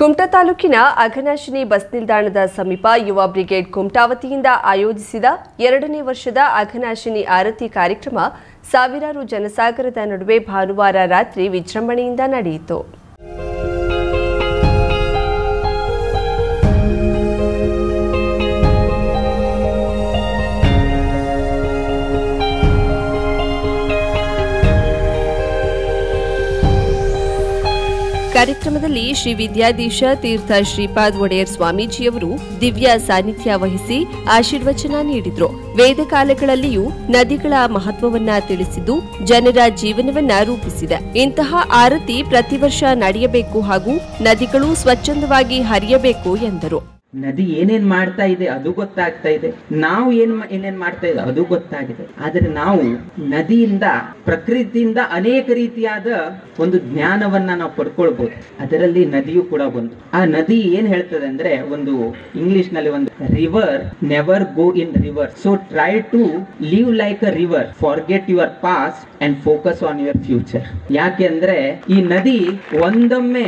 ಕುಮಟಾ ತಾಲೂಕಿನ ಅಘನಾಶಿನಿ ಬಸ್ ನಿಲ್ದಾಣದ ಸಮೀಪ ಯುವ ಬ್ರಿಗೇಡ್ ಕುಮಟಾ ವತಿಯಿಂದ ಆಯೋಜಿಸಿದ ಎರಡನೇ ವರ್ಷದ ಅಘನಾಶಿನಿ ಆರತಿ ಕಾರ್ಯಕ್ರಮ ಸಾವಿರಾರು ಜನಸಾಗರದ ನಡುವೆ ಭಾನುವಾರ ರಾತ್ರಿ ವಿಜೃಂಭಣೆಯಿಂದ ನಡೆಯಿತು. ಕಾರ್ಯಕ್ರಮದಲ್ಲಿ ಶ್ರೀ ವಿದ್ಯಾಧೀಶ ತೀರ್ಥ ಶ್ರೀಪಾದ್ ಒಡೆಯರ್ ಸ್ವಾಮೀಜಿಯವರು ದಿವ್ಯ ಸಾನ್ನಿಧ್ಯ ವಹಿಸಿ ಆಶೀರ್ವಚನ ನೀಡಿದ್ರು. ವೇದ ಕಾಲಗಳಲ್ಲಿಯೂ ನದಿಗಳ ಮಹತ್ವವನ್ನ ತಿಳಿಸಿದ್ದು ಜನರ ಜೀವನವನ್ನ ರೂಪಿಸಿದೆ. ಇಂತಹ ಆರತಿ ಪ್ರತಿ ವರ್ಷ ನಡೆಯಬೇಕು ಹಾಗೂ ನದಿಗಳು ಸ್ವಚ್ಛಂದವಾಗಿ ಹರಿಯಬೇಕು ಎಂದರು. ನದಿ ಏನೇನ್ ಮಾಡ್ತಾ ಇದೆ ಅದು ಗೊತ್ತಾಗ್ತಾ ಇದೆ. ನಾವು ಏನ್ ಏನೇನ್ ಮಾಡ್ತಾ ಇದೆ ಅದು ಗೊತ್ತಾಗಿದೆ. ಆದ್ರೆ ನಾವು ನದಿಯಿಂದ, ಪ್ರಕೃತಿಯಿಂದ ಅನೇಕ ರೀತಿಯಾದ ಒಂದು ಜ್ಞಾನವನ್ನ ನಾವು ಪಡ್ಕೊಳ್ಬಹುದು ಅದರಲ್ಲಿ ನದಿಯು ಕೂಡ ಒಂದು ಆ ನದಿ ಏನ್ ಹೇಳ್ತದೆ ಅಂದ್ರೆ ಒಂದು ಇಂಗ್ಲಿಷ್ನಲ್ಲಿ ಒಂದು river never go in river so try to live like a river forget your past and focus on your future ಯಾಕೆ ಅಂದ್ರೆ ಈ ನದಿ ಒಂದೊಮ್ಮೆ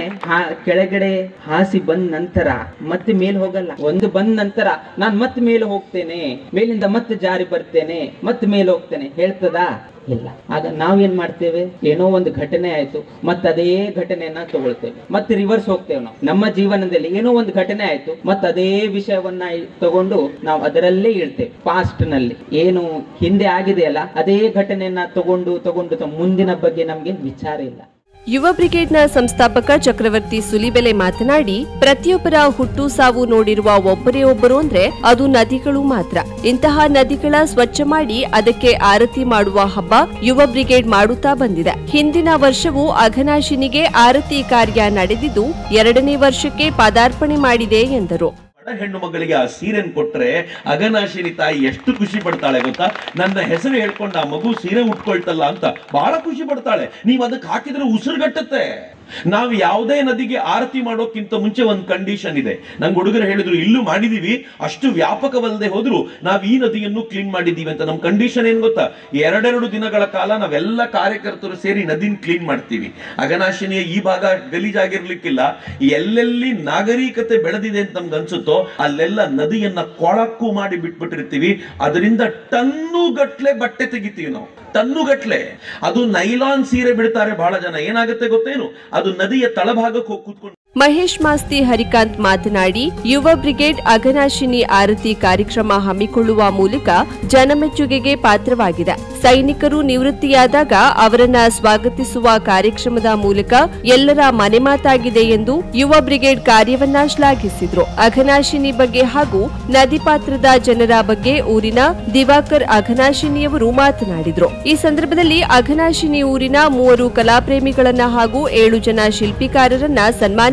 ಕೆಳಗಡೆ ಹಾಸಿ ಬಂದ ನಂತರ ಮತ್ತೆ ಮೇಲೆ ಹೋಗಲ್ಲ. ಒಂದು ಬಂದ ನಂತರ ನಾನ್ ಮತ್ತೆ ಮೇಲೆ ಹೋಗ್ತೇನೆ, ಮೇಲಿಂದ ಮತ್ತೆ ಜಾರಿ ಬರ್ತೇನೆ, ಮತ್ತೆ ಮೇಲೆ ಹೋಗ್ತೇನೆ. ಹೇಳ್ತದಾ? ಇಲ್ಲ. ಆಗ ನಾವೇನ್ ಮಾಡ್ತೇವೆ? ಏನೋ ಒಂದು ಘಟನೆ ಆಯ್ತು, ಮತ್ತೆ ಅದೇ ಘಟನೆಯನ್ನ ತಗೊಳ್ತೇವೆ. ಮತ್ತೆ ರಿವರ್ಸ್ ಹೋಗ್ತೇವೆ ನಾವು. ನಮ್ಮ ಜೀವನದಲ್ಲಿ ಏನೋ ಒಂದು ಘಟನೆ ಆಯ್ತು, ಮತ್ತೆ ಅದೇ ವಿಷಯವನ್ನ ತಗೊಂಡು ನಾವು ಅದರಲ್ಲೇ ಇಳ್ತೇವೆ. ಪಾಸ್ಟ್ನಲ್ಲಿ. ಏನು ಹಿಂದೆ ಆಗಿದೆಯಲ್ಲ, ಅದೇ ಘಟನೆಯನ್ನ ತಗೊಂಡು ತಗೊಂಡು ಮುಂದಿನ ಬಗ್ಗೆ ನಮ್ಗೆ ವಿಚಾರ ಇಲ್ಲ. ಯುವ ಬ್ರಿಗೇಡ್ನ ಸಂಸ್ಥಾಪಕ ಚಕ್ರವರ್ತಿ ಸುಲಿಬೆಲೆ ಮಾತನಾಡಿ, ಪ್ರತಿಯೊಬ್ಬರ ಹುಟ್ಟು ಸಾವು ನೋಡಿರುವ ಒಬ್ಬರೇ ಒಬ್ಬರು ಅಂದ್ರೆ ಅದು ನದಿಗಳು ಮಾತ್ರ. ಇಂತಹ ನದಿಗಳ ಸ್ವಚ್ಛ ಮಾಡಿ ಅದಕ್ಕೆ ಆರತಿ ಮಾಡುವ ಹಬ್ಬ ಯುವ ಬ್ರಿಗೇಡ್ ಮಾಡುತ್ತಾ ಬಂದಿದೆ. ಹಿಂದಿನ ವರ್ಷವೂ ಅಘನಾಶಿನಿಗೆ ಆರತಿ ಕಾರ್ಯ ನಡೆದಿದ್ದು, ಎರಡನೇ ವರ್ಷಕ್ಕೆ ಪದಾರ್ಪಣೆ ಮಾಡಿದೆ ಎಂದರು. ಬಡ ಹೆಣ್ಣು ಮಗಳಿಗೆ ಆ ಸೀರೆನ್ ಕೊಟ್ರೆ ಅಗನಾಶಿನಿ ತಾಯಿ ಎಷ್ಟು ಖುಷಿ ಪಡ್ತಾಳೆ ಗೊತ್ತಾ? ನನ್ನ ಹೆಸರು ಹೇಳ್ಕೊಂಡು ಆ ಮಗು ಸೀರೆ ಉಟ್ಕೊಳ್ತಲ್ಲ ಅಂತ ಬಹಳ ಖುಷಿ ಪಡ್ತಾಳೆ. ನೀವು ಅದಕ್ಕೆ ಹಾಕಿದ್ರೆ ಉಸಿರುಗಟ್ಟುತ್ತೆ ನಾವು ಯಾವುದೇ ನದಿಗೆ ಆರತಿ ಮಾಡೋಕ್ಕಿಂತ ಮುಂಚೆ ಒಂದು ಕಂಡೀಷನ್ ಇದೆ. ನಂಗೆ ಹುಡುಗರು ಹೇಳಿದ್ರು, ಇಲ್ಲೂ ಮಾಡಿದೀವಿ, ಅಷ್ಟು ವ್ಯಾಪಕವಲ್ಲದೆ ಹೋದ್ರು ನಾವು ಈ ನದಿಯನ್ನು ಕ್ಲೀನ್ ಮಾಡಿದೀವಿ ಅಂತ. ನಮ್ಮ ಕಂಡೀಷನ್ ಏನ್ ಗೊತ್ತಾ? ಎರಡೆರಡು ದಿನಗಳ ಕಾಲ ನಾವೆಲ್ಲ ಕಾರ್ಯಕರ್ತರು ಸೇರಿ ನದಿನ ಕ್ಲೀನ್ ಮಾಡ್ತೀವಿ. ಅಗನಾಶಿನಿಯ ಈ ಭಾಗ ಗಲೀಜಾಗಿರ್ಲಿಕ್ಕಿಲ್ಲ. ಎಲ್ಲೆಲ್ಲಿ ನಾಗರಿಕತೆ ಬೆಳೆದಿದೆ ಅಂತ ನಮ್ಗೆ ಅನ್ಸುತ್ತೋ, ಅಲ್ಲೆಲ್ಲ ನದಿಯನ್ನ ಕೊಳಕು ಮಾಡಿ ಬಿಟ್ಬಿಟ್ಟಿರ್ತೀವಿ. ಅದರಿಂದ ಟನ್ನು ಗಟ್ಲೆ ಬಟ್ಟೆ ತೆಗಿತೀವಿ ನಾವು. ಟನ್ನುಗಟ್ಲೆ. ಅದು ನೈಲಾನ್ ಸೀರೆ ಬಿಡ್ತಾರೆ ಬಹಳ ಜನ. ಏನಾಗುತ್ತೆ ಗೊತ್ತೇನು? ಅದು ನದಿಯ ತಳಭಾಗಕ್ಕೆ ಹೋಗಿ ಕೂತ್ಕೊಂಡು ಮಹೇಶ್ ಮಾಸ್ತಿ ಹರಿಕಾಂತ್ ಮಾತನಾಡಿ, ಯುವ ಬ್ರಿಗೇಡ್ ಅಘನಾಶಿನಿ ಆರತಿ ಕಾರ್ಯಕ್ರಮ ಹಮ್ಮಿಕೊಳ್ಳುವ ಮೂಲಕ ಜನಮೆಚ್ಚುಗೆಗೆ ಪಾತ್ರವಾಗಿದೆ. ಸೈನಿಕರು ನಿವೃತ್ತಿಯಾದಾಗ ಅವರನ್ನ ಸ್ವಾಗತಿಸುವ ಕಾರ್ಯಕ್ರಮದ ಮೂಲಕ ಎಲ್ಲರ ಮನೆಮಾತಾಗಿದೆ ಎಂದು ಯುವ ಬ್ರಿಗೇಡ್ ಕಾರ್ಯವನ್ನ ಶ್ಲಾಘಿಸಿದ್ರು. ಅಘನಾಶಿನಿ ಬಗ್ಗೆ ಹಾಗೂ ನದಿ ಪಾತ್ರದ ಜನರ ಬಗ್ಗೆ ಊರಿನ ದಿವಾಕರ್ ಅಘನಾಶಿನಿಯವರು ಮಾತನಾಡಿದ್ರು. ಈ ಸಂದರ್ಭದಲ್ಲಿ ಅಘನಾಶಿನಿ ಊರಿನ ಮೂವರು ಕಲಾಪ್ರೇಮಿಗಳನ್ನ ಹಾಗೂ ಏಳು ಜನ ಶಿಲ್ಪಿಕಾರರನ್ನ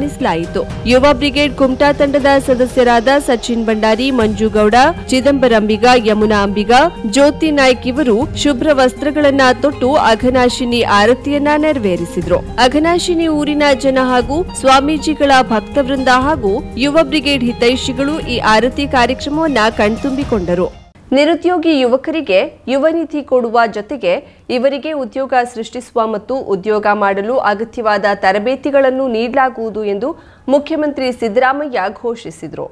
ಸನ್ಮಾನಿಸಲಾಯಿತು ಯುವ ಬ್ರಿಗೇಡ್ ಕುಮಟಾ ತಂಡದ ಸದಸ್ಯರಾದ ಸಚಿನ್ ಭಂಡಾರಿ ಮಂಜುಗೌಡ ಚಿದಂಬರಂಬಿಗ ಯಮುನಾ ಅಂಬಿಗ, ಜ್ಯೋತಿ ನಾಯ್ಕ್ ಇವರು ಶುಭ್ರ ವಸ್ತ್ರಗಳನ್ನ ತೊಟ್ಟು ಅಘನಾಶಿನಿ ಆರತಿಯನ್ನ ನೆರವೇರಿಸಿದ್ರು. ಅಘನಾಶಿನಿ ಊರಿನ ಜನ ಹಾಗೂ ಸ್ವಾಮೀಜಿಗಳ ಭಕ್ತವೃಂದ ಹಾಗೂ ಯುವ ಬ್ರಿಗೇಡ್ ಹಿತೈಷಿಗಳು ಈ ಆರತಿ ಕಾರ್ಯಕ್ರಮವನ್ನ ಕಣ್ತುಂಬಿಕೊಂಡರು. ನಿರುದ್ಯೋಗಿ ಯುವಕರಿಗೆ ಯುವ ನಿಧಿ ಕೊಡುವ ಜೊತೆಗೆ ಇವರಿಗೆ ಉದ್ಯೋಗ ಸೃಷ್ಟಿಸುವ ಮತ್ತು ಉದ್ಯೋಗ ಮಾಡಲು ಅಗತ್ಯವಾದ ತರಬೇತಿಗಳನ್ನು ನೀಡಲಾಗುವುದು ಎಂದು ಮುಖ್ಯಮಂತ್ರಿ ಸಿದ್ದರಾಮಯ್ಯ ಘೋಷಿಸಿದರು.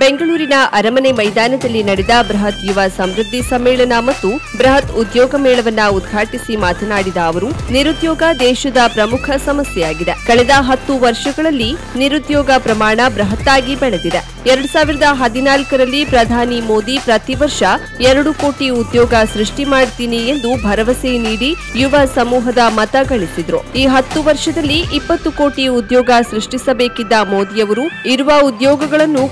ಬೆಂಗಳೂರಿನ ಅರಮನೆ ಮೈದಾನದಲ್ಲಿ ನಡೆದ ಬೃಹತ್ ಯುವ ಸಮೃದ್ಧಿ ಸಮ್ಮೇಳನ ಮತ್ತು ಬೃಹತ್ ಉದ್ಯೋಗ ಮೇಳವನ್ನ ಉದ್ಘಾಟಿಸಿ ಮಾತನಾಡಿದ ಅವರು, ನಿರುದ್ಯೋಗ ದೇಶದ ಪ್ರಮುಖ ಸಮಸ್ಯೆಯಾಗಿದೆ. ಕಳೆದ ಹತ್ತು ವರ್ಷಗಳಲ್ಲಿ ನಿರುದ್ಯೋಗ ಪ್ರಮಾಣ ಬೃಹತ್ತಾಗಿ ಬೆಳೆದಿದೆ. ಎರಡ್ ಸಾವಿರದ ಹದಿನಾಲ್ಕರಲ್ಲಿ ಪ್ರಧಾನಿ ಮೋದಿ ಪ್ರತಿ ವರ್ಷ ಎರಡು ಕೋಟಿ ಉದ್ಯೋಗ ಸೃಷ್ಟಿ ಮಾಡ್ತೀನಿ ಎಂದು ಭರವಸೆ ನೀಡಿ ಯುವ ಸಮೂಹದ ಮತ ಗಳಿಸಿದ್ರು. ಈ ಹತ್ತು ವರ್ಷದಲ್ಲಿ ಇಪ್ಪತ್ತು ಕೋಟಿ ಉದ್ಯೋಗ ಸೃಷ್ಟಿಸಬೇಕಿದ್ದ ಮೋದಿಯವರು ಇರುವ ಉದ್ಯೋಗಗಳನ್ನು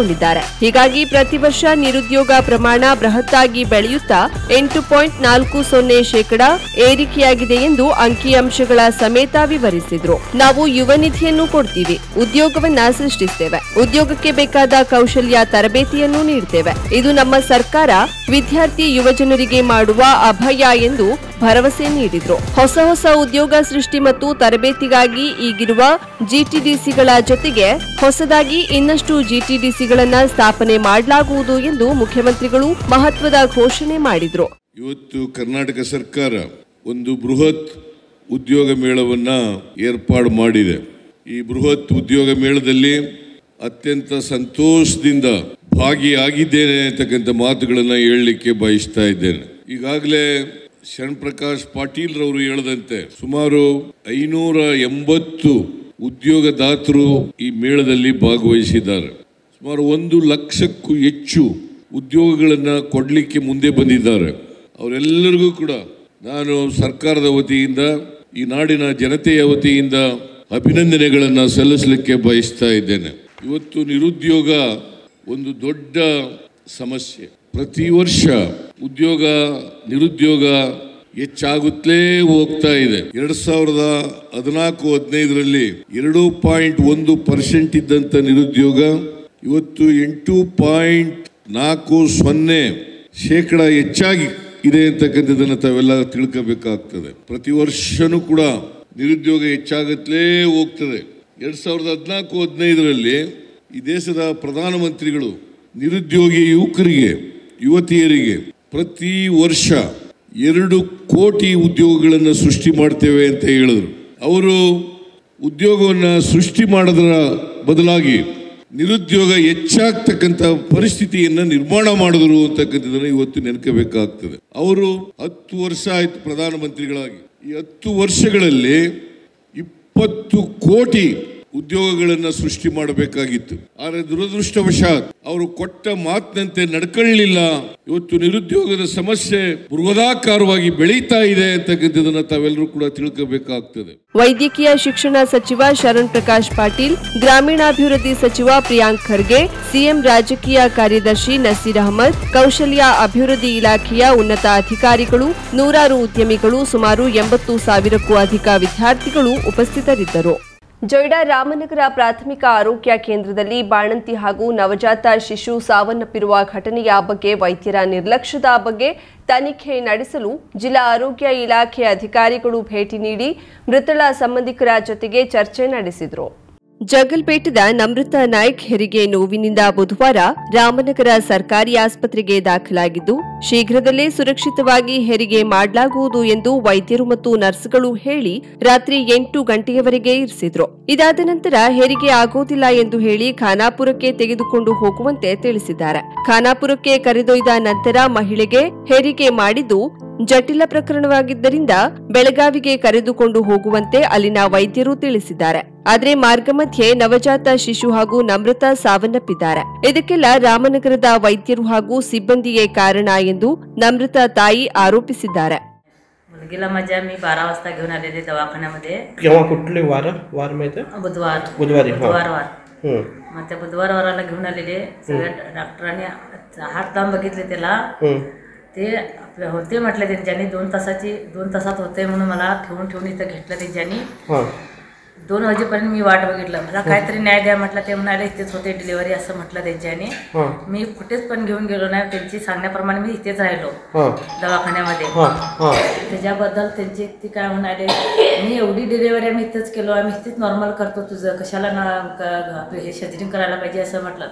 ಕಸಿದುಕೊಂಡಿದ್ದಾರೆ ಹೀಗಾಗಿ ಪ್ರತಿ ವರ್ಷ ನಿರುದ್ಯೋಗ ಪ್ರಮಾಣ ಬೃಹತ್ತಾಗಿ ಬೆಳೆಯುತ್ತಾ ಎಂಟು ಪಾಯಿಂಟ್ ನಾಲ್ಕು ಸೊನ್ನೆ ಶೇಕಡ ಏರಿಕೆಯಾಗಿದೆ ಎಂದು ಅಂಕಿಅಂಶಗಳ ಸಮೇತ ವಿವರಿಸಿದ್ರು. ನಾವು ಯುವ ನಿಧಿಯನ್ನು ಕೊಡ್ತೀವಿ, ಉದ್ಯೋಗವನ್ನ ಸೃಷ್ಟಿಸ್ತೇವೆ, ಉದ್ಯೋಗಕ್ಕೆ ಬೇಕಾದ ಕೌಶಲ್ಯ, ತರಬೇತಿಯನ್ನು ನೀಡುತ್ತೇವೆ ಇದು ನಮ್ಮ ಸರ್ಕಾರ ವಿದ್ಯಾರ್ಥಿ ಯುವಜನರಿಗೆ ಮಾಡುವ ಅಭಯ ಎಂದು ಭರವಸೆ ನೀಡಿದರು. ಹೊಸ ಹೊಸ ಉದ್ಯೋಗ ಸೃಷ್ಟಿ ಮತ್ತು ತರಬೇತಿಗಾಗಿ ಈಗಿರುವ ಜಿಟಿಡಿಸಿಗಳ ಜೊತೆಗೆ ಹೊಸದಾಗಿ ಇನ್ನಷ್ಟು ಜಿಟಿಡಿಸಿಗಳನ್ನ ಸ್ಥಾಪನೆ ಮಾಡಲಾಗುವುದು ಎಂದು ಮುಖ್ಯಮಂತ್ರಿಗಳು ಮಹತ್ವದ ಘೋಷಣೆ ಮಾಡಿದರು. ಇವತ್ತು ಕರ್ನಾಟಕ ಸರ್ಕಾರ ಒಂದು ಬೃಹತ್ ಉದ್ಯೋಗ ಮೇಳವನ್ನ ಏರ್ಪಾಡು ಮಾಡಿದೆ. ಈ ಬೃಹತ್ ಉದ್ಯೋಗ ಮೇಳದಲ್ಲಿ ಅತ್ಯಂತ ಸಂತೋಷದಿಂದ ಭಾಗಿಯಾಗಿದ್ದೇನೆ ಅಂತಕ್ಕಂಥ ಮಾತುಗಳನ್ನು ಹೇಳಲಿಕ್ಕೆ ಬಯಸ್ತಾ ಇದ್ದೇನೆ. ಈಗಾಗಲೇ ಶರಣ್ ಪ್ರಕಾಶ್ ಪಾಟೀಲ್ ರವರು ಹೇಳದಂತೆ ಸುಮಾರು ಐನೂರ ಎಂಬತ್ತು ಉದ್ಯೋಗದಾತರು ಈ ಮೇಳದಲ್ಲಿ ಭಾಗವಹಿಸಿದ್ದಾರೆ. ಸುಮಾರು ಒಂದು ಲಕ್ಷಕ್ಕೂ ಹೆಚ್ಚು ಉದ್ಯೋಗಗಳನ್ನು ಕೊಡಲಿಕ್ಕೆ ಮುಂದೆ ಬಂದಿದ್ದಾರೆ. ಅವರೆಲ್ಲರಿಗೂ ಕೂಡ ನಾನು ಸರ್ಕಾರದ ವತಿಯಿಂದ, ಈ ನಾಡಿನ ಜನತೆಯ ವತಿಯಿಂದ ಅಭಿನಂದನೆಗಳನ್ನು ಸಲ್ಲಿಸಲಿಕ್ಕೆ ಬಯಸ್ತಾ ಇದ್ದೇನೆ. ಇವತ್ತು ನಿರುದ್ಯೋಗ ಒಂದು ದೊಡ್ಡ ಸಮಸ್ಯೆ. ಪ್ರತಿ ವರ್ಷ ಉದ್ಯೋಗ, ನಿರುದ್ಯೋಗ ಹೆಚ್ಚಾಗುತ್ತಲೇ ಹೋಗ್ತಾ ಇದೆ. ಎರಡ್ ಸಾವಿರದ ಹದಿನಾಲ್ಕು ಹದಿನೈದರಲ್ಲಿ ಎರಡು ಪಾಯಿಂಟ್ ಒಂದು ಪರ್ಸೆಂಟ್ ಇದ್ದಂಥ ನಿರುದ್ಯೋಗ, ಇವತ್ತು ಎಂಟು ಪಾಯಿಂಟ್ ನಾಲ್ಕು ಸೊನ್ನೆ ಶೇಕಡ ಹೆಚ್ಚಾಗಿ ಇದೆ ಅಂತಕ್ಕಂಥದ್ದನ್ನು ತಾವೆಲ್ಲ ತಿಳ್ಕೋಬೇಕಾಗ್ತದೆ. ಪ್ರತಿ ವರ್ಷನೂ ಕೂಡ ನಿರುದ್ಯೋಗ ಹೆಚ್ಚಾಗುತ್ತಲೇ ಹೋಗ್ತದೆ. ಎರಡ್ ಸಾವಿರದ ಹದಿನಾಲ್ಕು ಹದಿನೈದರಲ್ಲಿ ಈ ದೇಶದ ಪ್ರಧಾನಮಂತ್ರಿಗಳು ನಿರುದ್ಯೋಗಿ ಯುವಕರಿಗೆ ಯುವತಿಯರಿಗೆ ಪ್ರತಿ ವರ್ಷ ಎರಡು ಕೋಟಿ ಉದ್ಯೋಗಗಳನ್ನು ಸೃಷ್ಟಿ ಮಾಡ್ತೇವೆ ಅಂತ ಹೇಳಿದರು. ಅವರು ಉದ್ಯೋಗವನ್ನು ಸೃಷ್ಟಿ ಮಾಡೋದರ ಬದಲಾಗಿ ನಿರುದ್ಯೋಗ ಹೆಚ್ಚಾಗ್ತಕ್ಕಂಥ ಪರಿಸ್ಥಿತಿಯನ್ನು ನಿರ್ಮಾಣ ಮಾಡಿದ್ರು ಅಂತಕ್ಕಂಥದ್ದನ್ನು ಇವತ್ತು ನೆನಕಬೇಕಾಗ್ತದೆ. ಅವರು ಹತ್ತು ವರ್ಷ ಆಯಿತು ಪ್ರಧಾನಮಂತ್ರಿಗಳಾಗಿ. ಈ ಹತ್ತು ವರ್ಷಗಳಲ್ಲಿ ಇಪ್ಪತ್ತು ಕೋಟಿ ಉದ್ಯೋಗಗಳನ್ನು ಸೃಷ್ಟಿ ಮಾಡಬೇಕಾಗಿತ್ತು. ಆದರೆ ದುರದೃಷ್ಟವಶಾತ್ ಅವರು ಕೊಟ್ಟ ಮಾತಿನಂತೆ ನಡ್ಕೊಳ್ಳಲಿಲ್ಲ ಇವತ್ತು ನಿರುದ್ಯೋಗದ ಸಮಸ್ಯೆ ಬೃಹದಾಕಾರವಾಗಿ ಬೆಳೀತಾ ಇದೆ ಅಂತಕ್ಕಂಥದನ್ನ ತಾವೆಲ್ಲರೂ ಕೂಡ ತಿಳ್ಕೋಬೇಕಾಗ್ತದೆ. ವೈದ್ಯಕೀಯ ಶಿಕ್ಷಣ ಸಚಿವ ಶರಣ್ ಪ್ರಕಾಶ್ ಪಾಟೀಲ್, ಗ್ರಾಮೀಣಾಭಿವೃದ್ಧಿ ಸಚಿವ ಪ್ರಿಯಾಂಕ್ ಖರ್ಗೆ, ಸಿಎಂ ರಾಜಕೀಯ ಕಾರ್ಯದರ್ಶಿ ನಸೀರ್ ಅಹಮದ್, ಕೌಶಲ್ಯ ಅಭಿವೃದ್ಧಿ ಇಲಾಖೆಯ ಉನ್ನತ ಅಧಿಕಾರಿಗಳು, ನೂರಾರು ಉದ್ಯಮಿಗಳು ಸುಮಾರು ಎಂಬತ್ತು ಸಾವಿರಕ್ಕೂ ಅಧಿಕ ವಿದ್ಯಾರ್ಥಿಗಳು ಉಪಸ್ಥಿತರಿದ್ದರು. ಜೊಯ್ಡಾ ರಾಮನಗರ ಪ್ರಾಥಮಿಕ ಆರೋಗ್ಯ ಕೇಂದ್ರದಲ್ಲಿ ಬಾಣಂತಿ ಹಾಗೂ ನವಜಾತ ಶಿಶು ಸಾವನ್ನಪ್ಪಿರುವ ಘಟನೆಯ ಬಗ್ಗೆ ವೈದ್ಯರ ನಿರ್ಲಕ್ಷ್ಯದ ಬಗ್ಗೆ ತನಿಖೆ ನಡೆಸಲು ಜಿಲ್ಲಾ ಆರೋಗ್ಯ ಇಲಾಖೆ ಅಧಿಕಾರಿಗಳು ಭೇಟಿ ನೀಡಿ ಮೃತಳ ಸಂಬಂಧಿಕರ ಜೊತೆಗೆ ಚರ್ಚೆ ನಡೆಸಿದರು. ಜಗಲ್ಪೇಟದ ನಮೃತ ನಾಯ್ಕ್ ಹೆರಿಗೆ ನೋವಿನಿಂದ ಬುಧವಾರ ರಾಮನಗರ ಸರ್ಕಾರಿ ಆಸ್ಪತ್ರೆಗೆ ದಾಖಲಾಗಿದ್ದು, ಶೀಘ್ರದಲ್ಲೇ ಸುರಕ್ಷಿತವಾಗಿ ಹೆರಿಗೆ ಮಾಡಲಾಗುವುದು ಎಂದು ವೈದ್ಯರು ಮತ್ತು ನರ್ಸ್ಗಳು ಹೇಳಿ ರಾತ್ರಿ ಎಂಟು ಗಂಟೆಯವರೆಗೆ ಇರಿಸಿದ್ರು. ಇದಾದ ನಂತರ ಹೆರಿಗೆ ಆಗೋದಿಲ್ಲ ಎಂದು ಹೇಳಿ ಖಾನಾಪುರಕ್ಕೆ ತೆಗೆದುಕೊಂಡು ಹೋಗುವಂತೆ ತಿಳಿಸಿದ್ದಾರೆ. ಖಾನಾಪುರಕ್ಕೆ ಕರೆದೊಯ್ದ ನಂತರ ಮಹಿಳೆಗೆ ಹೆರಿಗೆ ಮಾಡಿದ್ದು ಜಟಿಲ ಪ್ರಕರಣವಾಗಿದ್ದರಿಂದ ಬೆಳಗಾವಿಗೆ ಕರೆದುಕೊಂಡು ಹೋಗುವಂತೆ ಅಲ್ಲಿನ ವೈದ್ಯರು ತಿಳಿಸಿದ್ದಾರೆ ಆದರೆ ಮಾರ್ಗಮಧ್ಯೆ ನವಜಾತ ಶಿಶು ಹಾಗೂ ನಮೃತ ಸಾವನ್ನಪ್ಪಿದ್ದಾರೆ ಇದಕ್ಕೆಲ್ಲ ರಾಮನಗರದ ವೈದ್ಯರು ಹಾಗೂ ಸಿಬ್ಬಂದಿಯೇ ಕಾರಣ ಎಂದು ನಮೃತ ತಾಯಿ ಆರೋಪಿಸಿದ್ದಾರೆ मुलगीला माझ्या मी बारा वाजता घेऊन आलेले दवाखान्यामध्ये केव्हा कुठले वार वार माहिती आहे बुधवार बुधवारी, हा. बुधवार वार हम्म, मग त्या बुधवार वाराला घेऊन आलेले सगळ्या डॉक्टरांनी हात लावून बघितले त्याला हम्म, ते आपले होते म्हटलं त्यांच्यानी दोन तासाची दोन तासात होते म्हणून मला ठेवून ठेवून इथं घेतलं त्यांच्यानी दोन वाजेपर्यंत मी वाट बघितलं. मला काहीतरी न्याय द्या म्हटलं ते म्हणाले इथेच होते डिलिव्हरी असं म्हटलं त्यांच्यानी. हा. मी कुठेच पण घेऊन गेलो नाही त्यांची सांगण्याप्रमाणे मी इथेच राहिलो. हा. दवाखान्यामध्ये. हा हा. त्याच्याबद्दल त्यांचे ते काय म्हणाले मी एवढी डिलिव्हरी आम्ही इथंच केलो आम्ही इथेच नॉर्मल करतो तुझं. कशाला हे सिजरिंग करायला पाहिजे असं म्हटलं.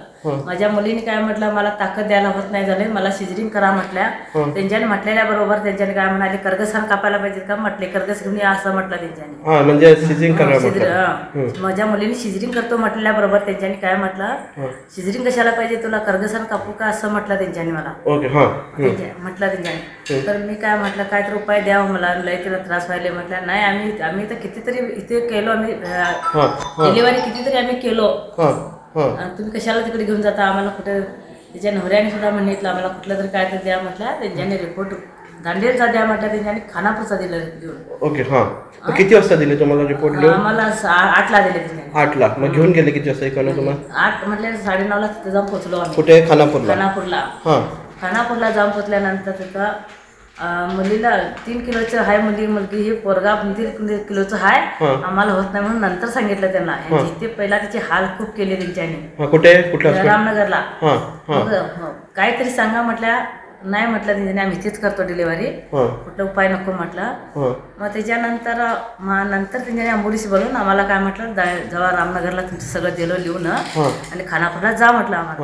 माझ्या मुलीने काय म्हटलं मला ताकद द्यायला होत नाही झाले मला सिजरिंग करा म्हटल्या. त्यांच्याने म्हटलेल्या बरोबर त्यांच्याने काय म्हणाले कर्गसान कापायला पाहिजे का? म्हटले कर्गस घेऊन या असं म्हटलं त्यांच्याने. हा. हा. माझ्या मुलीने सिजरिंग करतो म्हटल्याबरोबर त्यांच्यानी काय म्हटलं? सिजरिंग कशाला पाहिजे तुला? कर्गसान कापू का? असं म्हटलं त्यांच्यानी मला. हा. म्हटलं त्यांच्याने. तर मी काय म्हटलं काय तर उपाय द्यावं मला. लय तिला त्रास व्हायला. म्हटलं नाही आम्ही आम्ही तर कितीतरी इथे केलो. आम्ही हा हा. डिलिव्हरी कितीतरी आम्ही केलो. हा हा. आणि तुम्ही कशाला तिकडे घेऊन जाता? आम्हाला कुठे त्याच्या नवऱ्याने सुद्धा म्हणितलं आम्हाला कुठलं तरी काय तर द्या. म्हटलं त्यांच्याने रिपोर्ट दांडेलचा द्या म्हटलं त्यांच्याने खानापूरचा दिलं घेऊन. ओके हा. किती वाजता दिले तुम्हाला रिपोर्ट आम्हाला सा- आठला दिले आठला. मग घेऊन गेले किती वाजता? इकडनं तुम्हाला? आठ म्हटलं साडेनऊला तिथे जाऊन पोचलो आम्ही. कुठे? खानापूरला. खानापूरला. हा. खानापूरला जाऊन पोचल्यानंतर तिथं अं, मुलीला तीन किलोचं आहे मुली मुलगी हे पोरगा तीन किलोचं आहे आम्हाला होत नाही म्हणून नंतर सांगितलं त्यांना. ह्यांची पहिला तिचे हाल खूप केले त्यांच्याने. हा कुठे? कुठल्या? रामनगरला हा हा. मग हो, काहीतरी सांगा म्हटल्या नाही म्हटलं त्यांनी आम्ही इथेच करतो डिलिव्हरी कुठला उपाय नको म्हटलं. मग त्याच्यानंतर मग नंतर त्यांनी ॲम्ब्युलन्स बोलून आम्हाला काय म्हटलं जेव्हा रामनगरला तुमचं सगळं दिलं लिहून आणि खानापूरला जा म्हटलं आम्हाला.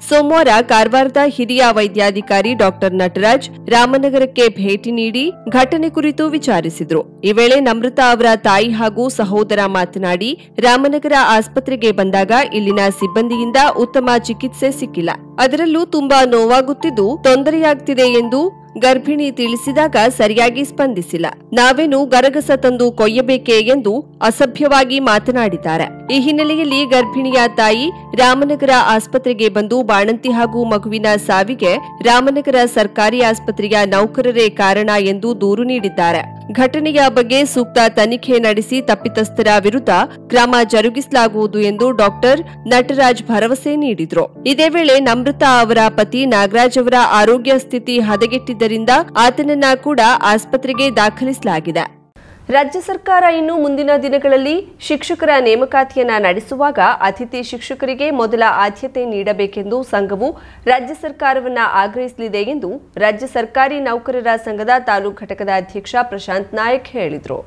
ಸೋಮವಾರ ಕಾರವಾರದ ಹಿರಿಯ ವೈದ್ಯಾಧಿಕಾರಿ ಡಾಕ್ಟರ್ ನಟರಾಜ್ ರಾಮನಗರಕ್ಕೆ ಭೇಟಿ ನೀಡಿ ಘಟನೆ ಕುರಿತು ವಿಚಾರಿಸಿದರು. ಈ ವೇಳೆ ನಮ್ರತಾ ಅವರ ತಾಯಿ ಹಾಗೂ ಸಹೋದರ ಮಾತನಾಡಿ, ರಾಮನಗರ ಆಸ್ಪತ್ರೆಗೆ ಬಂದಾಗ ಇಲ್ಲಿನ ಸಿಬ್ಬಂದಿಯಿಂದ ಉತ್ತಮ ಚಿಕಿತ್ಸೆ ಸಿಕ್ಕಿಲ್ಲ. ಅದರಲ್ಲೂ ತುಂಬಾ ನೋವಾಗುತ್ತಿದ್ದು ತೊಂದರೆಯಾಗ್ತಿದೆ ಎಂದು ಗರ್ಭಿಣಿ ತಿಳಿಸಿದಾಗ ಸರಿಯಾಗಿ ಸ್ಪಂದಿಸಿಲ್ಲ. ನಾವೇನು ಗರಗಸ ತಂದು ಕೊಯ್ಯಬೇಕೇ ಎಂದು ಅಸಭ್ಯವಾಗಿ ಮಾತನಾಡಿದ್ದಾರೆ. ಈ ಹಿನ್ನೆಲೆಯಲ್ಲಿ ಗರ್ಭಿಣಿಯ ತಾಯಿ ರಾಮನಗರ ಆಸ್ಪತ್ರೆಗೆ ಬಂದು ಬಾಣಂತಿ ಹಾಗೂ ಮಗುವಿನ ಸಾವಿಗೆ ರಾಮನಗರ ಸರ್ಕಾರಿ ಆಸ್ಪತ್ರೆಯ ನೌಕರರೇ ಕಾರಣ ಎಂದು ದೂರು ನೀಡಿದ್ದಾರೆ. ಘಟನೆಯ ಬಗ್ಗೆ ಸೂಕ್ತ ತನಿಖೆ ನಡೆಸಿ ತಪ್ಪಿತಸ್ಥರ ವಿರುದ್ಧ ಕ್ರಮ ಜರುಗಿಸಲಾಗುವುದು ಎಂದು ಡಾಕ್ಟರ್ ನಟರಾಜ್ ಭರವಸೆ ನೀಡಿದರು. ಇದೇ ವೇಳೆ ನಮೃತಾ ಅವರ ಪತಿ ನಾಗರಾಜ್ ಅವರ ಆರೋಗ್ಯ ಸ್ಥಿತಿ ಹದಗೆಟ್ಟಿದ್ದರಿಂದ ಆತನನ್ನ ಕೂಡ ಆಸ್ಪತ್ರೆಗೆ ದಾಖಲಿಸಲಾಗಿದೆ. ರಾಜ್ಯ ಸರ್ಕಾರ ಇನ್ನು ಮುಂದಿನ ದಿನಗಳಲ್ಲಿ ಶಿಕ್ಷಕರ ನೇಮಕಾತಿಯನ್ನು ನಡೆಸುವಾಗ ಅತಿಥಿ ಶಿಕ್ಷಕರಿಗೆ ಮೊದಲ ಆದ್ಯತೆ ನೀಡಬೇಕೆಂದು ಸಂಘವು ರಾಜ್ಯ ಸರ್ಕಾರವನ್ನು ಆಗ್ರಹಿಸಲಿದೆ ಎಂದು ರಾಜ್ಯ ಸರ್ಕಾರಿ ನೌಕರರ ಸಂಘದ ತಾಲೂಕು ಘಟಕದ ಅಧ್ಯಕ್ಷ ಪ್ರಶಾಂತ್ ನಾಯಕ್ ಹೇಳಿದರು.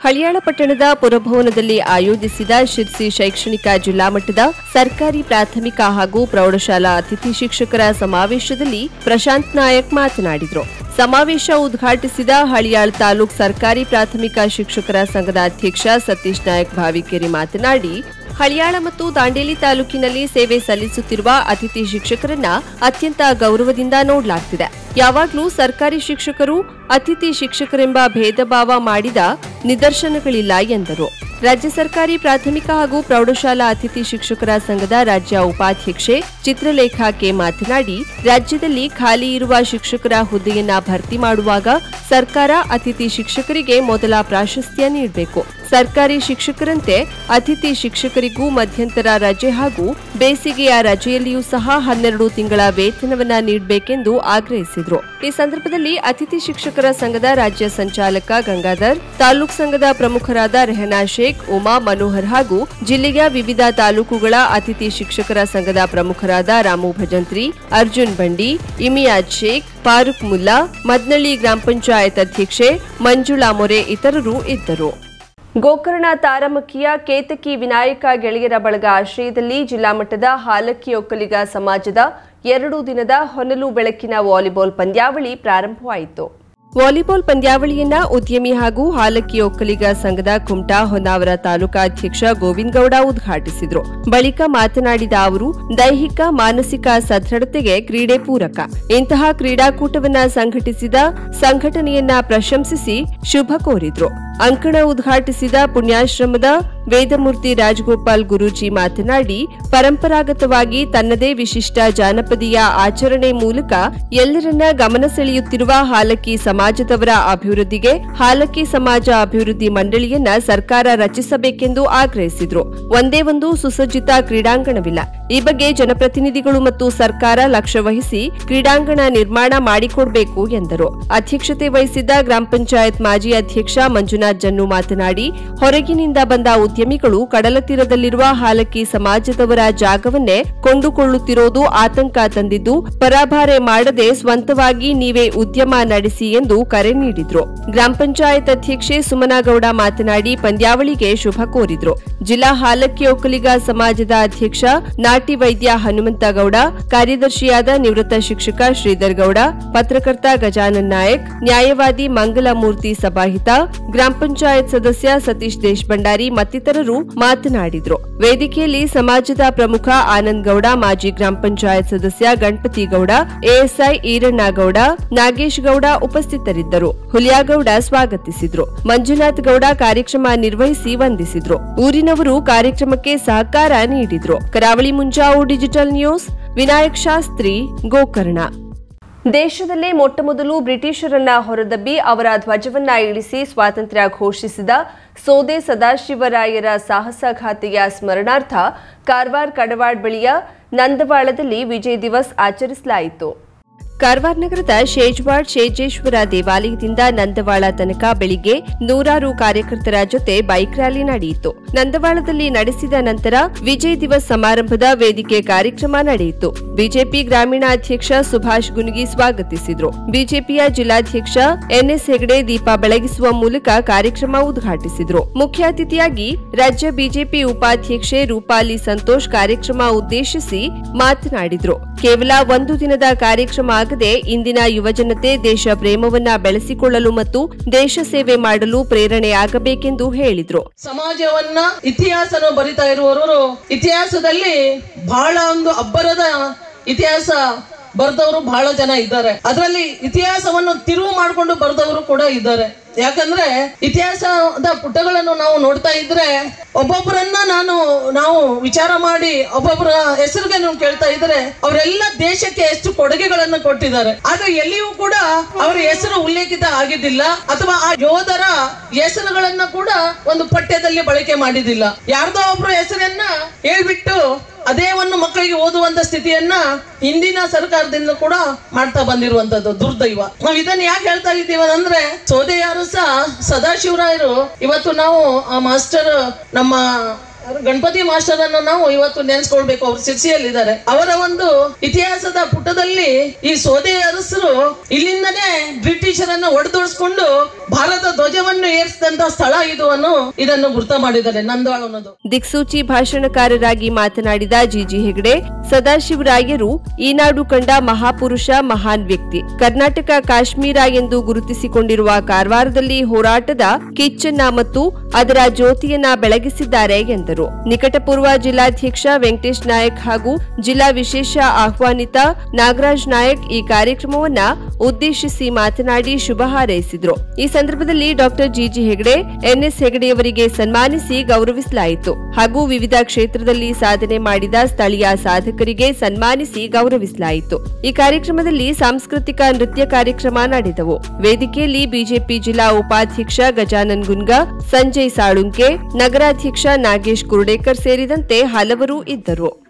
ಹಳಿಯಾಳ ಪಟ್ಟಣದ ಪುರಭವನದಲ್ಲಿ ಆಯೋಜಿಸಿದ ಶಿರ್ಸಿ ಶೈಕ್ಷಣಿಕ ಜಿಲ್ಲಾ ಮಟ್ಟದ ಸರ್ಕಾರಿ ಪ್ರಾಥಮಿಕ ಹಾಗೂ ಪ್ರೌಢಶಾಲಾ ಅತಿಥಿ ಶಿಕ್ಷಕರ ಸಮಾವೇಶದಲ್ಲಿ ಪ್ರಶಾಂತ್ ನಾಯಕ್ ಮಾತನಾಡಿದರು. ಸಮಾವೇಶ ಉದ್ಘಾಟಿಸಿದ ಹಳಿಯಾಳ್ ತಾಲೂಕ್ ಸರ್ಕಾರಿ ಪ್ರಾಥಮಿಕ ಶಿಕ್ಷಕರ ಸಂಘದ ಅಧ್ಯಕ್ಷ ಸತೀಶ್ ನಾಯಕ್ ಭಾವಿಕೇರಿ ಮಾತನಾಡಿ, ಹಳಿಯಾಳ ಮತ್ತು ದಾಂಡೇಲಿ ತಾಲೂಕಿನಲ್ಲಿ ಸೇವೆ ಸಲ್ಲಿಸುತ್ತಿರುವ ಅತಿಥಿ ಶಿಕ್ಷಕರನ್ನ ಅತ್ಯಂತ ಗೌರವದಿಂದ ನೋಡಲಾಗ್ತಿದೆ. ಯಾವಾಗಲೂ ಸರ್ಕಾರಿ ಶಿಕ್ಷಕರು ಅತಿಥಿ ಶಿಕ್ಷಕರೆಂಬ ಭೇದಭಾವ ಮಾಡಿದ ನಿದರ್ಶನಗಳಿಲ್ಲ ಎಂದರು. ರಾಜ್ಯ ಸರ್ಕಾರಿ ಪ್ರಾಥಮಿಕ ಹಾಗೂ ಪ್ರೌಢಶಾಲಾ ಅತಿಥಿ ಶಿಕ್ಷಕರ ಸಂಘದ ರಾಜ್ಯ ಉಪಾಧ್ಯಕ್ಷೆ ಚಿತ್ರಲೇಖಾ ಕೆ ಮಾತನಾಡಿ, ರಾಜ್ಯದಲ್ಲಿ ಖಾಲಿ ಇರುವ ಶಿಕ್ಷಕರ ಹುದ್ದೆಯನ್ನ ಭರ್ತಿ ಮಾಡುವಾಗ ಸರ್ಕಾರ ಅತಿಥಿ ಶಿಕ್ಷಕರಿಗೆ ಮೊದಲ ಪ್ರಾಶಸ್ತ್ಯ ನೀಡಬೇಕು. ಸರ್ಕಾರಿ ಶಿಕ್ಷಕರಂತೆ ಅತಿಥಿ ಶಿಕ್ಷಕರಿಗೂ ಮಧ್ಯಂತರ ರಜೆ ಹಾಗೂ ಬೇಸಿಗೆಯ ರಜೆಯಲ್ಲಿಯೂ ಸಹ ಹನ್ನೆರಡು ತಿಂಗಳ ವೇತನವನ್ನ ನೀಡಬೇಕೆಂದು ಆಗ್ರಹಿಸಿದರು. ಈ ಸಂದರ್ಭದಲ್ಲಿ ಅತಿಥಿ ಶಿಕ್ಷಕರ ಸಂಘದ ರಾಜ್ಯ ಸಂಚಾಲಕ ಗಂಗಾಧರ್, ತಾಲೂಕ್ ಸಂಘದ ಪ್ರಮುಖರಾದ ರೆಹನಾ ಶೇಖ್, ಉಮಾ ಮನೋಹರ್ ಹಾಗೂ ಜಿಲ್ಲೆಯ ವಿವಿಧ ತಾಲೂಕುಗಳ ಅತಿಥಿ ಶಿಕ್ಷಕರ ಸಂಘದ ಪ್ರಮುಖರಾದ ರಾಮು ಭಜಂತ್ರಿ, ಅರ್ಜುನ್ ಬಂಡಿ, ಇಮಿಯಾಜ್ ಶೇಖ್, ಫಾರೂಕ್ ಮುಲ್ಲಾ, ಮದ್ನಳ್ಳಿ ಗ್ರಾಮ ಪಂಚಾಯತ್ ಅಧ್ಯಕ್ಷೆ ಮಂಜುಳಾ ಮೊರೆ ಇತರರು ಇದ್ದರು. ಗೋಕರ್ಣ ತಾರಮಕ್ಕಿಯ ಕೇತಕಿ ವಿನಾಯಕ ಗೆಳೆಯರ ಬಳಗ ಆಶ್ರಯದಲ್ಲಿ ಜಿಲ್ಲಾ ಮಟ್ಟದ ಹಾಲಕ್ಕಿ ಒಕ್ಕಲಿಗ ಸಮಾಜದ ಎರಡು ದಿನದ ಹೊನಲು ಬೆಳಕಿನ ವಾಲಿಬಾಲ್ ಪಂದ್ಯಾವಳಿ ಪ್ರಾರಂಭವಾಯಿತು. ವಾಲಿಬಾಲ್ ಪಂದ್ಯಾವಳಿಯನ್ನ ಉದ್ಯಮಿ ಹಾಗೂ ಹಾಲಕ್ಕಿ ಒಕ್ಕಲಿಗ ಸಂಘದ ಕುಮಟಾ ಹೊನ್ನಾವರ ತಾಲೂಕಾ ಅಧ್ಯಕ್ಷ ಗೋವಿಂದ್ ಗೌಡ ಉದ್ಘಾಟಿಸಿದರು. ಬಳಿಕ ಮಾತನಾಡಿದ ಅವರು, ದೈಹಿಕ, ಮಾನಸಿಕ ಸದೃಢತೆಗೆ ಕ್ರೀಡೆ ಪೂರಕ. ಇಂತಹ ಕ್ರೀಡಾಕೂಟವನ್ನ ಸಂಘಟಿಸಿದ ಸಂಘಟನೆಯನ್ನ ಪ್ರಶಂಸಿಸಿ ಶುಭ ಕೋರಿದ್ರು. ಅಂಕಣ ಉದ್ಘಾಟಿಸಿದ ಪುಣ್ಯಾಶ್ರಮದ ವೇದಮೂರ್ತಿ ರಾಜಗೋಪಾಲ್ ಗುರೂಜಿ ಮಾತನಾಡಿ, ಪರಂಪರಾಗತವಾಗಿ ತನ್ನದೇ ವಿಶಿಷ್ಟ ಜಾನಪದೀಯ ಆಚರಣೆ ಮೂಲಕ ಎಲ್ಲರನ್ನ ಗಮನ ಸೆಳೆಯುತ್ತಿರುವ ಹಾಲಕ್ಕಿ ಸಮಾಜದವರ ಅಭಿವೃದ್ಧಿಗೆ ಹಾಲಕ್ಕಿ ಸಮಾಜ ಅಭಿವೃದ್ಧಿ ಮಂಡಳಿಯನ್ನ ಸರ್ಕಾರ ರಚಿಸಬೇಕೆಂದು ಆಗ್ರಹಿಸಿದ್ರು. ಒಂದೇ ಒಂದು ಸುಸಜ್ಜಿತ ಕ್ರೀಡಾಂಗಣವಿಲ್ಲ. ಈ ಬಗ್ಗೆ ಜನಪ್ರತಿನಿಧಿಗಳು ಮತ್ತು ಸರ್ಕಾರ ಲಕ್ಷ್ಯ ವಹಿಸಿ ಕ್ರೀಡಾಂಗಣ ನಿರ್ಮಾಣ ಮಾಡಿಕೊಡಬೇಕು ಎಂದರು. ಅಧ್ಯಕ್ಷತೆ ವಹಿಸಿದ್ದ ಗ್ರಾಮ ಪಂಚಾಯತ್ ಮಾಜಿ ಅಧ್ಯಕ್ಷ ಮಂಜುನಾಥ್ ಜನ್ನು ಮಾತನಾಡಿ, ಹೊರಗಿನಿಂದ ಬಂದ ಉದ್ಯಮಿಗಳು ಕಡಲ ತೀರದಲ್ಲಿರುವ ಹಾಲಕ್ಕಿ ಸಮಾಜದವರ ಜಾಗವನ್ನೇ ಕೊಂಡುಕೊಳ್ಳುತ್ತಿರೋದು ಆತಂಕ ತಂದಿದ್ದು, ಪರಾಭಾರೆ ಮಾಡದೆ ಸ್ವಂತವಾಗಿ ನೀವೇ ಉದ್ಯಮ ನಡೆಸಿ ಎಂದು ಕರೆ ನೀಡಿದ್ರು. ಗ್ರಾಮ ಪಂಚಾಯತ್ ಅಧ್ಯಕ್ಷೆ ಸುಮನಾಗೌಡ ಮಾತನಾಡಿ, ಪಂದ್ಯಾವಳಿಗೆ ಶುಭ ಕೋರಿದ್ರು. ಜಿಲ್ಲಾ ಹಾಲಕ್ಕಿ ಒಕ್ಕಲಿಗ ಸಮಾಜದ ಅಧ್ಯಕ್ಷ ನಾಟಿ ವೈದ್ಯ ಹನುಮಂತಗೌಡ, ಕಾರ್ಯದರ್ಶಿಯಾದ ನಿವೃತ್ತ ಶಿಕ್ಷಕ ಶ್ರೀಧರ್ ಗೌಡ ಪತ್ರಕರ್ತ ಗಜಾನನ್ ನಾಯಕ್, ನ್ಯಾಯವಾದಿ ಮಂಗಲಮೂರ್ತಿ ಸಭಾಹಿತ, ಗ್ರಾಮ ಪಂಚಾಯತ್ ಸದಸ್ಯ ಸತೀಶ್ ದೇಶಭಂಡಾರಿ ಮತ್ತಿತರರು ಮಾತನಾಡಿದರು. ವೇದಿಕೆಯಲ್ಲಿ ಸಮಾಜದ ಪ್ರಮುಖ ಆನಂದ್ ಗೌಡ, ಮಾಜಿ ಗ್ರಾಮ ಪಂಚಾಯತ್ ಸದಸ್ಯ ಗಣಪತಿ ಗೌಡ, ಎಎಸ್ಐ ಈರಣ್ಣಗೌಡ ನಾಗೇಶ್ ಗೌಡ ಉಪಸ್ಥಿತರಿದ್ದರು. ಹುಲಿಯಾಗೌಡ ಸ್ವಾಗತಿಸಿದ್ರು. ಮಂಜುನಾಥ್ ಗೌಡ ಕಾರ್ಯಕ್ರಮ ನಿರ್ವಹಿಸಿ ವಂದಿಸಿದ್ರು. ಊರಿನವರು ಕಾರ್ಯಕ್ರಮಕ್ಕೆ ಸಹಕಾರ ನೀಡಿದ್ರು. Karavali Munjavu digital news, Vinayak Shastri, Gokarna. ದೇಶದಲ್ಲೇ ಮೊಟ್ಟಮೊದಲು ಬ್ರಿಟಿಷರನ್ನ ಹೊರದಬ್ಬಿ ಅವರ ಧ್ವಜವನ್ನ ಇಳಿಸಿ ಸ್ವಾತಂತ್ರ್ಯ ಘೋಷಿಸಿದ ಸೋದೆ ಸದಾಶಿವರಾಯರ ಸಾಹಸಗಾಥೆಯ ಸ್ಮರಣಾರ್ಥ ಕಾರವಾರ ಕಡವಾಡ್ ಬಳಿಯ ನಂದವಾಳದಲ್ಲಿ ವಿಜಯ್ ದಿವಸ್ ಆಚರಿಸಲಾಯಿತು. ಕಾರವಾರ ನಗರದ ಶೇಜ್ವಾಡ್ ಶೇಜೇಶ್ವರ ದೇವಾಲಯದಿಂದ ನಂದವಾಳ ತನಕ ಬೆಳಿಗ್ಗೆ ನೂರಾರು ಕಾರ್ಯಕರ್ತರ ಜೊತೆ ಬೈಕ್ ರ್ಯಾಲಿ ನಡೆಯಿತು. ನಂದವಾಳದಲ್ಲಿ ನಡೆಸಿದ ನಂತರ ವಿಜಯ್ ದಿವಸ್ ಸಮಾರಂಭದ ವೇದಿಕೆ ಕಾರ್ಯಕ್ರಮ ನಡೆಯಿತು. ಬಿಜೆಪಿ ಗ್ರಾಮೀಣ ಅಧ್ಯಕ್ಷ ಸುಭಾಷ್ ಗುನ್ಗಿ ಸ್ವಾಗತಿಸಿದ್ರು. ಬಿಜೆಪಿಯ ಜಿಲ್ಲಾಧ್ಯಕ್ಷ ಎನ್ಎಸ್ ಹೆಗಡೆ ದೀಪ ಬೆಳಗಿಸುವ ಮೂಲಕ ಕಾರ್ಯಕ್ರಮ ಉದ್ಘಾಟಿಸಿದ್ರು. ಮುಖ್ಯ ಅತಿಥಿಯಾಗಿ ರಾಜ್ಯ ಬಿಜೆಪಿ ಉಪಾಧ್ಯಕ್ಷೆ ರೂಪಾಲಿ ಸಂತೋಷ್ ಕಾರ್ಯಕ್ರಮ ಉದ್ದೇಶಿಸಿ ಮಾತನಾಡಿದ್ರು. ಕೇವಲ ಒಂದು ದಿನದ ಕಾರ್ಯಕ್ರಮ ಆಗದೆ ಇಂದಿನ ಯುವಜನತೆ ದೇಶ ಪ್ರೇಮವನ್ನ ಬೆಳೆಸಿಕೊಳ್ಳಲು ಮತ್ತು ದೇಶ ಸೇವೆ ಮಾಡಲು ಪ್ರೇರಣೆಯಾಗಬೇಕೆಂದು ಹೇಳಿದ್ರು. ಸಮಾಜವನ್ನ ಇತಿಹಾಸನ ಬರಿತಾ ಇರುವವರು ಇತಿಹಾಸದಲ್ಲಿ ಬಹಳ ಒಂದು ಅಬ್ಬರದ ಇತಿಹಾಸ ಬರೆದವರು ಬಹಳ ಜನ ಇದ್ದಾರೆ. ಅದರಲ್ಲಿ ಇತಿಹಾಸವನ್ನು ತಿರುವು ಮಾಡಿಕೊಂಡು ಬರೆದವರು ಕೂಡ ಇದ್ದಾರೆ. ಯಾಕಂದ್ರೆ ಇತಿಹಾಸದ ಪುಟಗಳನ್ನು ನಾವು ನೋಡ್ತಾ ಇದ್ರೆ ಒಬ್ಬೊಬ್ಬರನ್ನ ನಾನು, ನಾವು ವಿಚಾರ ಮಾಡಿ ಒಬ್ಬೊಬ್ಬರ ಹೆಸರಿಗೆ ನಾವು ಕೇಳ್ತಾ ಇದ್ರೆ ಅವರೆಲ್ಲ ದೇಶಕ್ಕೆ ಎಷ್ಟು ಕೊಡುಗೆಗಳನ್ನು ಕೊಟ್ಟಿದ್ದಾರೆ. ಆದ್ರೆ ಎಲ್ಲಿಯೂ ಕೂಡ ಅವರ ಹೆಸರು ಉಲ್ಲೇಖಿತ ಆಗಿದ್ದಿಲ್ಲ. ಅಥವಾ ಆ ಯೋಧರ ಹೆಸರುಗಳನ್ನ ಕೂಡ ಒಂದು ಪಠ್ಯದಲ್ಲಿ ಬಳಕೆ ಮಾಡಿದಿಲ್ಲ ಯಾರ್ದೋ ಒಬ್ರು ಹೆಸರನ್ನ ಹೇಳ್ಬಿಟ್ಟು ಅದೇ ಒಂದು ಮಕ್ಕಳಿಗೆ ಓದುವಂತ ಸ್ಥಿತಿಯನ್ನ ಹಿಂದಿನ ಸರ್ಕಾರದಿಂದ ಕೂಡ ಮಾಡ್ತಾ ಬಂದಿರುವಂತದ್ದು, ದುರ್ದೈವ. ನಾವು ಇದನ್ನ ಯಾಕೆ ಹೇಳ್ತಾ ಇದ್ದೀವ ಅಂದ್ರೆ ಸೋದೆಯಾರು ಸಹ ಸದಾಶಿವರಾಯರು ಇವತ್ತು ನಾವು ಆ ಮಾಸ್ಟರ್, ನಮ್ಮ ಗಣಪತಿ ಮಾಸ್ಟರ್ ಅನ್ನು ನಾವು ಇವತ್ತು ನೆನೆಸ್ಕೊಳ್ಬೇಕು. ಅವ್ರು ಸಿರ್ಸಿಯಲ್ಲಿದ್ದಾರೆ. ಅವರ ಒಂದು ಇತಿಹಾಸದ ಪುಟದಲ್ಲಿ ಈ ಸೋದೆ ಅರಸರು ಇಲ್ಲಿಂದನೇ ಬ್ರಿಟಿಷರನ್ನ ಒಡೆದೋಡಿಸ್ಕೊಂಡು ಭಾರತ ಧ್ವಜವನ್ನು ಏರಿಸಿದಂತ ಸ್ಥಳ ಇದು ಅನ್ನು ಇದನ್ನು ಗುರ್ತ ಮಾಡಿದ್ದಾರೆ ನಂದಾಳ ಅನ್ನೋದು. ದಿಕ್ಸೂಚಿ ಭಾಷಣಕಾರರಾಗಿ ಮಾತನಾಡಿದ ಜಿಜಿ ಹೆಗಡೆ, ಸದಾಶಿವರಾಯರು ಈ ನಾಡು ಕಂಡ ಮಹಾಪುರುಷ, ಮಹಾನ್ ವ್ಯಕ್ತಿ. ಕರ್ನಾಟಕ ಕಾಶ್ಮೀರ ಎಂದು ಗುರುತಿಸಿಕೊಂಡಿರುವ ಕಾರವಾರದಲ್ಲಿ ಹೋರಾಟದ ಕಿಚ್ಚನ್ನ ಮತ್ತು ಅದರ ಜ್ಯೋತಿಯನ್ನ ಬೆಳಗಿಸಿದ್ದಾರೆ ಎಂದರು. ನಿಕಟಪೂರ್ವ ಜಿಲ್ಲಾಧ್ಯಕ್ಷ ವೆಂಕಟೇಶ್ ನಾಯಕ್ ಹಾಗೂ ಜಿಲ್ಲಾ ವಿಶೇಷ ಆಹ್ವಾನಿತ ನಾಗರಾಜ್ ನಾಯಕ್ ಈ ಕಾರ್ಯಕ್ರಮವನ್ನ ಉದ್ದೇಶಿಸಿ ಮಾತನಾಡಿ ಶುಭ ಹಾರೈಸಿದರು. ಈ ಸಂದರ್ಭದಲ್ಲಿ doctor G G Hegde, N S ಹೆಗಡೆಯವರಿಗೆ ಸನ್ಮಾನಿಸಿ ಗೌರವಿಸಲಾಯಿತು. ಹಾಗೂ ವಿವಿಧ ಕ್ಷೇತ್ರದಲ್ಲಿ ಸಾಧನೆ ಮಾಡಿದ ಸ್ಥಳೀಯ ಸಾಧಕರಿಗೆ ಸನ್ಮಾನಿಸಿ ಗೌರವಿಸಲಾಯಿತು. ಈ ಕಾರ್ಯಕ್ರಮದಲ್ಲಿ ಸಾಂಸ್ಕೃತಿಕ ನೃತ್ಯ ಕಾರ್ಯಕ್ರಮ ನಡೆದವು. ವೇದಿಕೆಯಲ್ಲಿ ಬಿಜೆಪಿ ಜಿಲ್ಲಾ ಉಪಾಧ್ಯಕ್ಷ ಗಜಾನನ್ ಗುನ್ಗ, ಸಂಜಯ್ ಸಾಳುಂಕೆ, ನಗರಾಧ್ಯಕ್ಷ ನಾಗೇಶ್ ಕುರುಡೇಕರ್ ಸೇರಿದಂತೆ ಹಲವರು ಇದ್ದರು.